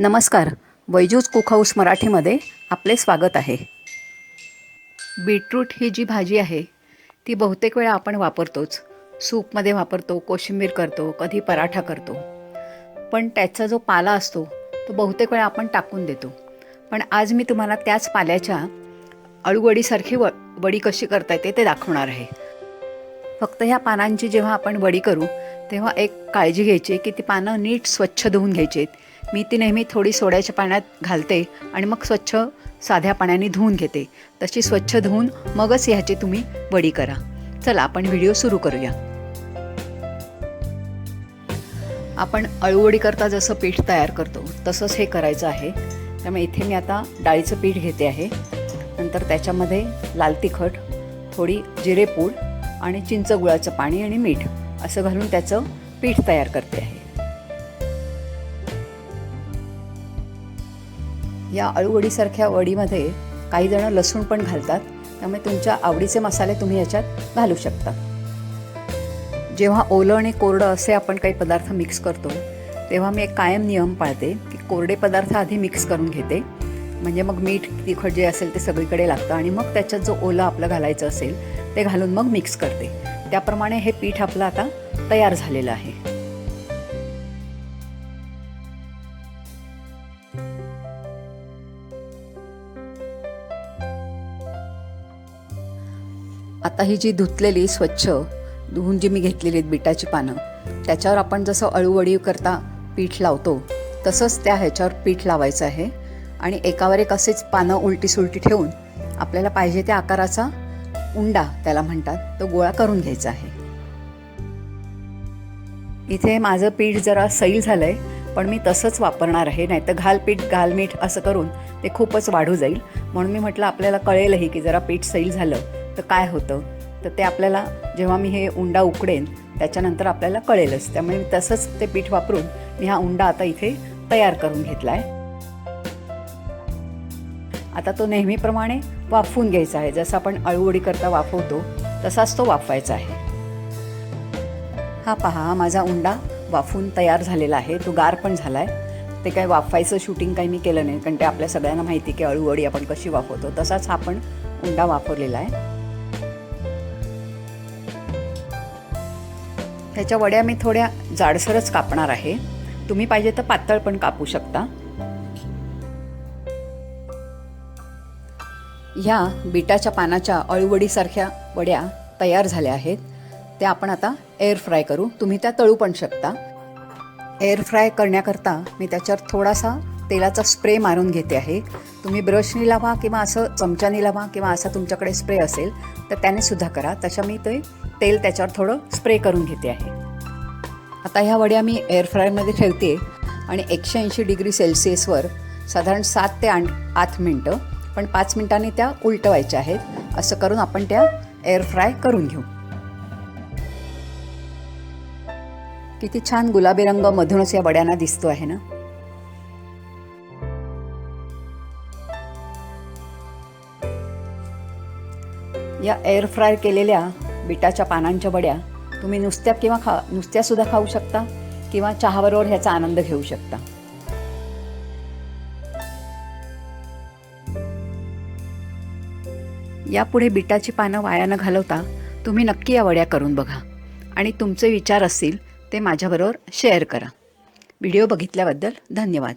नमस्कार. वैजूज cook house मराठीमध्ये आपले स्वागत आहे. बीटरूट ही जी भाजी आहे ती बहुतेक वेळा आपण वापरतोच. सूपमध्ये वापरतो कोशिंबीर करतो कधी पराठा करतो. पण त्याचा जो पाला असतो तो बहुतेक वेळा आपण टाकून देतो. पण आज मी तुम्हाला त्याच पाल्याच्या अळूवडीसारखी व वडी कशी करता येते ते दाखवणार आहे. फक्त ह्या पानांची जेव्हा आपण वडी करू तेव्हा एक काळजी घ्यायची की ती पानं नीट स्वच्छ धुवून घ्यायची मी ती नेहमी थोडी सोड्याच्या पाण्यात घालते आणि मग स्वच्छ साध्या पाण्याने धुवून घेते. तशी स्वच्छ धुवून मगच ह्याची तुम्ही वडी करा. चला आपण व्हिडिओ सुरू करूया. आपण अळूवडी करता जसं पीठ तयार करतो तसंच हे करायचं आहे. त्यामुळे इथे मी आता डाळीचं पीठ घेते आहे. नंतर त्याच्यामध्ये लाल तिखट थोडी जिरेपूड आणि चिंच गुळाचं पाणी आणि मीठ. असं घालून त्याचं पीठ तयार करते आहे. या अळूवडीसारख्या वडीमध्ये काही जण लसूण पण घालतात त्यामुळे तुमच्या आवडीचे मसाले तुम्ही याच्यात घालू शकता. जेव्हा ओलं आणि कोरडं असे आपण काही पदार्थ मिक्स करतो तेव्हा मी एक कायम नियम पाळते की कोरडे पदार्थ आधी मिक्स करून घेते. म्हणजे मग मीठ तिखट जे असेल ते सगळीकडे लागतं आणि मग त्याच्यात जो ओलं आपलं घालायचं असेल ते घालून मग मिक्स करते. त्याप्रमाणे हे पीठ आपलं आता तयार झालेलं आहे. आता ही जी धुतलेली स्वच्छ धुवून जी मी घेतलेली आहेत बिटाची पानं त्याच्यावर आपण जसं अळूवळीव करता पीठ लावतो तसंच त्या ह्याच्यावर पीठ लावायचं आहे. आणि एकावर एक असेच पानं उलटी सुलटी ठेवून आपल्याला पाहिजे त्या आकाराचा उंडा त्याला म्हणतात तो गोळा करून घ्यायचा आहे. इथे माझं पीठ जरा सैल झालं आहे पण मी तसंच वापरणार आहे नाही तर घालपीठ घालमीठ असं करून ते खूपच वाढू जाईल. म्हणून मी म्हटलं आपल्याला कळेलही की जरा पीठ सैल झालं तर काय होतं? तर ते आपल्याला जेव्हा मी हे उंडा उकडेन त्याच्यानंतर आपल्याला कळेलच. त्यामुळे मी तसंच ते पीठ वापरून मी हा उंडा आता इथे तयार करून घेतला आहे आता तो नेहमीप्रमाणे वाफवून घ्यायचा आहे. जसं आपण अळूवडी करता वाफवतो तसाच तो वाफवायचा आहे. हा पहा माझा उंडा वाफून तयार झालेला आहे. तो गार पण झाला आहे ते काय वाफवायचं शूटिंग काही मी केलं नाही कारण ते आपल्या सगळ्यांना माहिती की अळूवडी आपण कशी वाफवतो. तसाच हा पण उंडा वापरलेला आहे. ह्याच्या वड्या मी थोड्या जाडसरच कापणार आहे. तुम्ही पाहिजे तर पातळ पण कापू शकता. ह्या बिटाच्या पानाच्या अळूवडीसारख्या वड्या तयार झाल्या आहेत. त्या आपण आता एअर फ्राय करू. तुम्ही त्या तळू पण शकता. एअर फ्राय करण्याकरता मी त्याच्यावर थोडासा तेलाचा स्प्रे मारून घेते आहे. तुम्ही ब्रशनी लावा किंवा असं चमच्याने लावा किंवा असा तुमच्याकडे स्प्रे असेल तर त्याने सुद्धा करा. तशा मी ते तेल त्याच्यावर थोडं स्प्रे करून घेते आहे. आता ह्या वड्या मी एअर फ्रायमध्ये ठेवते. आणि एकशे ऐंशी डिग्री सेल्सिअसवर साधारण सात ते आठ आठ मिनटं पण पाच मिनटांनी त्या उलटवायच्या आहेत. असं करून आपण त्या एअर फ्राय करून घेऊ. किती छान गुलाबी रंग मधूनच या वड्यांना दिसतो आहे ना? या एअर फ्राय केलेल्या बिटाच्या पानांच्या वड्या तुम्ही नुसत्या किंवा खा नुसत्यासुद्धा खाऊ शकता किंवा चहाबरोबर ह्याचा आनंद घेऊ शकता. यापुढे बिटाची पानं वाया न घालवता तुम्ही नक्की या वड्या करून बघा. आणि तुमचे विचार असतील ते माझ्याबरोबर शेअर करा. व्हिडिओ बघितल्याबद्दल धन्यवाद.